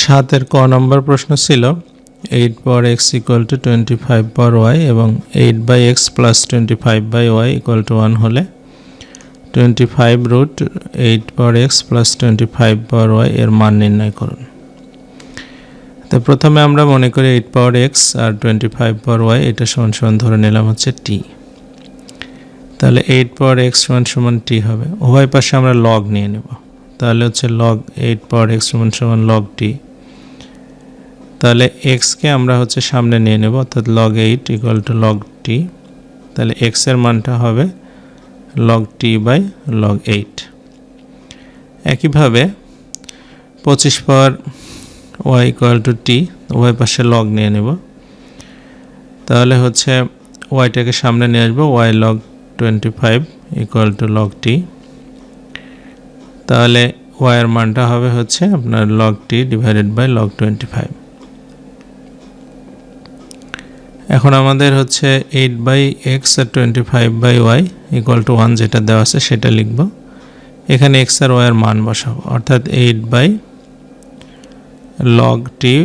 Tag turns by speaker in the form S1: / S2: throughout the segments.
S1: সাতের ক নম্বর প্রশ্ন ছিল eight power X equal to twenty five power Y এবং eight by X plus twenty five by Y equal to one হলে twenty five root eight power X plus twenty five power Y এর মান নির্ণয় করুন। তো প্রথমে আমরা মনে করি এইট পাওয়ার এক্স আর টোয়েন্টি ফাইভ পাওয়ার ওয়াই এটা সমান সমান ধরে নিলাম হচ্ছে টি তাহলে এইট পাওয়ার এক্স সমান সমান টি হবে। উভয় পাশে আমরা লগ নিয়ে নেব। তাহলে হচ্ছে লগ এইট পাওয়ার এক্স সমান সমান লগ টি তাহলে এক্সকে আমরা হচ্ছে সামনে নিয়ে নেব, অর্থাৎ log eight equal to log T তাহলে এক্সের মানটা হবে log T by log eight একইভাবে পঁচিশ power Y equal to T উভয় পাশে লগ নিয়ে নেব। তাহলে হচ্ছে ওয়াইটাকে সামনে নিয়ে আসব Y log twenty five equal to log T তাহলে ওয়াইয়ের মানটা হবে হচ্ছে আপনার log T divided by log twenty five এখন আমাদের হচ্ছে eight by x R twenty five by Y equal to one যেটা দেওয়া আছে সেটা লিখব। এখানে এক্স আর ওয়াইয়ের মান বসাবো, অর্থাৎ eight by log T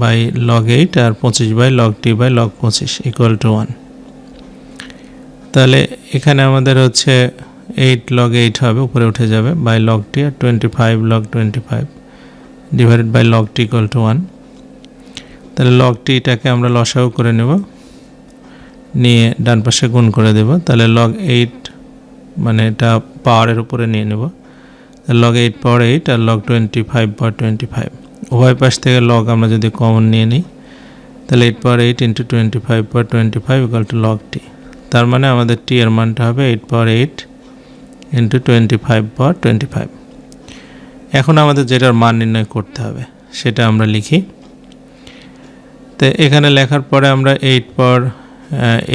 S1: by log eight আর পঁচিশ by log T by log পঁচিশ ইকুয়াল টু ওয়ান তাহলে এখানে আমাদের হচ্ছে এইট লগ এইট হবে, উপরে উঠে যাবে by log T R twenty five log twenty five divided by log T equal to one তাহলে লগ টিটাকে আমরা লসাও করে নেব, নিয়ে ডান পাশে গুণ করে দেব, তাহলে লগ এইট মানে এটা পাওয়ারের উপরে নিয়ে নেব। লগ এইট পাওয়ার এইট আর log twenty five power twenty five উভয় পাশ থেকে লগ আমরা যদি কমন নিয়ে নিই, তাহলে eight power eight into twenty five power twenty five equal to log T তার মানে আমাদের টি এর মানটা হবে eight power eight into twenty five power twenty five এখন আমাদের যেটার মান নির্ণয় করতে হবে, সেটা আমরা লিখি। তো এখানে লেখার পরে আমরা এইট পাওয়ার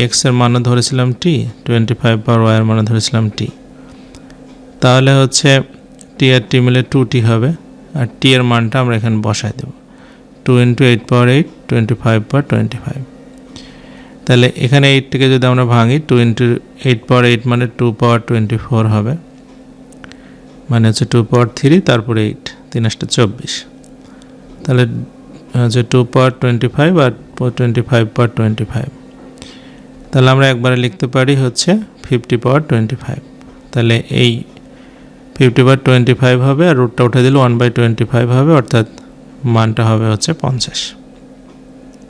S1: এক্সের মানও ধরেছিলাম টি টোয়েন্টি ফাইভ পাওয়ার ওয়াইয়ের মানও ধরেছিলাম টি তাহলে হচ্ছে টি আর টি মিলে টু টি হবে, আর টি এর মানটা আমরা এখানে বসাই দেব। Two into eight power eight twenty five power twenty five তাহলে এখানে এইটটিকে যদি আমরা ভাঙি two into eight power eight মানে টু পাওয়ার টোয়েন্টি ফোর হবে। মানে হচ্ছে টু পাওয়ার থ্রি তারপরে এইট তিন আসটা চব্বিশ। তাহলে হচ্ছে টু পাওয়ার টোয়েন্টি ফাইভ আর twenty five power twenty five তাহলে আমরা একবারে লিখতে পারি হচ্ছে ফিফটি পাওয়ার টোয়েন্টি ফাইভ তাহলে এই ফিফটি পাওয়ার টোয়েন্টি ফাইভ হবে আর রুটটা উঠে দিলে ওয়ান বাই টোয়েন্টি ফাইভ হবে, অর্থাৎ মানটা হবে হচ্ছে পঞ্চাশ।